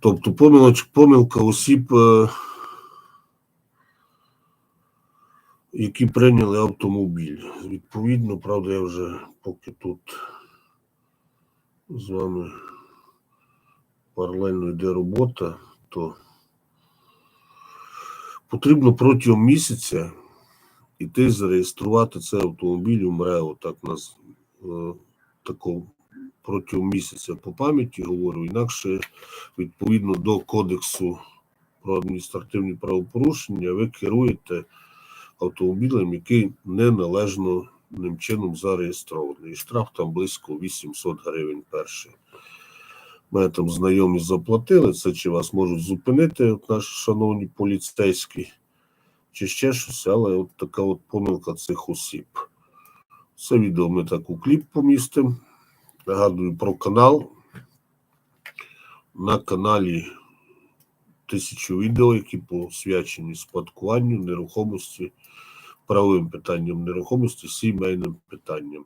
Тобто помилоч, помилка осіб, е, які прийняли автомобіль. Відповідно, правда, я вже поки тут з вами паралельно йде робота, то потрібно протягом місяця іти зареєструвати цей автомобіль у МРЕО, так нас е, тако протягом місяця по пам'яті говорю, інакше відповідно до кодексу про адміністративні правопорушення ви керуєте автомобілем, який неналежно ним чином зареєстрований. І штраф там близько 800 гривень перший. Мене там знайомі заплатили, це чи вас можуть зупинити, от наші шановні поліцейські, чи ще щось, але от така от помилка цих осіб. Це відео ми так у кліп помістимо. Нагадую про канал. На каналі тисячу відео, які посвячені спадкуванню, нерухомості, правовим питанням нерухомості, сімейним питанням.